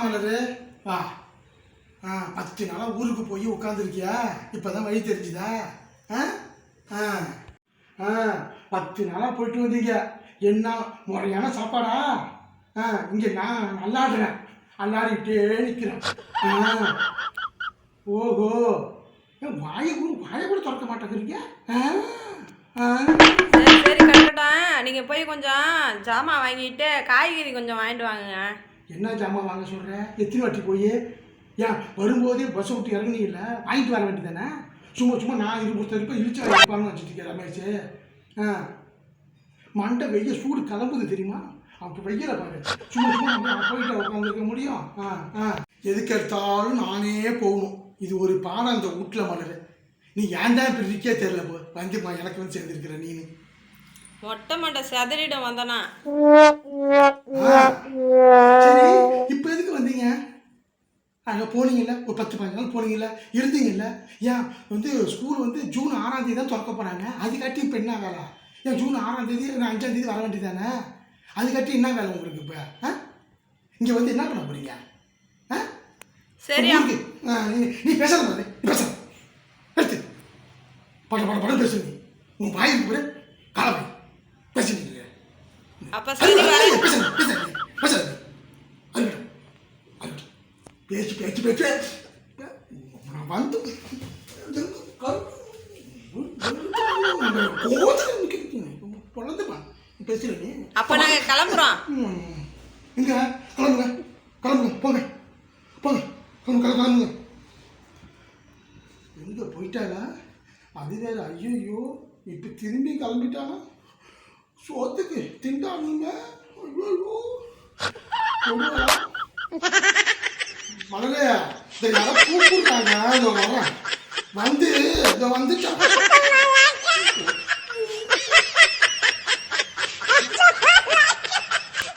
மலரு வா. ஆ பத்து நாளாக ஊருக்கு போய் உட்காந்துருக்கியா இப்போ தான் வழி தெரிஞ்சுதா? ஆ? ஆ. ஆ பத்து நாளாக போயிட்டு வந்தீங்க என்ன முறையான சாப்பாடா? ஆ இங்கே நான் நல்லாடுறேன் அல்லாடிக்கிட்டே நிற்கிறேன் ஆ. ஓஹோ. ஏன் வாயை கூட வாயை கூட திறக்க மாட்டேங்கிறீங்க? ஆ? ஆ. சரி சரி நீங்கள் போய் கொஞ்சம் ஜாமான் வாங்கிட்டு காய்கறி கொஞ்சம் வாங்கிட்டு வாங்குங்க என்ன ஜாமான் வாங்க சொல்கிற எத்தனை வாட்டி போய்? ஏன் வரும்போதே பஸ் விட்டு இறங்குனீங்கல்ல? வாங்கிட்டு வர வேண்டியதானே சும்மா சும்மா நான் இது கொடுத்த இருப்பேன் இழிச்சு வைப்பான்னு வச்சுட்டு இருக்கேன் ரமேஷ். ஆ. மண்டை வெய்ய சூடு கிளம்புது தெரியுமா? அப்போ வெய்யல பாரு. சும்மா சும்மா போயிட்டு உட்காந்துருக்க முடியும். ஆ ஆ. எதுக்கு எடுத்தாலும் நானே போகணும். இது ஒரு பாடம் அந்த வீட்டில் மலர். நீ ஏன்டா இப்படி இருக்கே தெரியல போ. வந்து எனக்கு வந்து சேர்ந்துருக்குற நீனு. மொட்டை மண்டை செதறிடம் வந்தனா. அங்கே போனீங்கல்ல ஒரு பத்து பதினஞ்சு நாள் போனீங்கல்ல இருந்தீங்கல்ல ஏன் வந்து ஸ்கூல் வந்து ஜூன் ஆறாம் தேதி தான் திறக்க போகிறாங்க அதுக்காட்டி இப்போ என்ன வேலை? ஏன் ஜூன் ஆறாம் தேதி நான் அஞ்சாம் தேதி வர வேண்டியதானே அதுக்காட்டி என்ன வேலை உங்களுக்கு இப்போ? ஆ? இங்கே வந்து என்ன பண்ண போறீங்க? ஆ? சரி நீ- பேசாத மாதிரி நீ பேசாத. எடுத்து பட பட படம் பேசு நீ. உன் பாய் இருக்கு காலவை. பேசிட்டு அப்போ சரி வரேன் பேச்சு பேச்சு பேச்சு. நான் வந்து அப்போ நாங்கள் கிளம்புறோம். இங்க கிளம்புங்க கிளம்புங்க போங்க போங்க கிளம்பு கிளம்பு கிளம்புங்க. எங்க போயிட்டாளா அது வேற ஐயோ இப்போ திரும்பி கிளம்பிட்டானா சோத்துக்கு திண்டானுங்க. ஐயோ கூப்பிடுறாங்க வந்து வந்துட்டா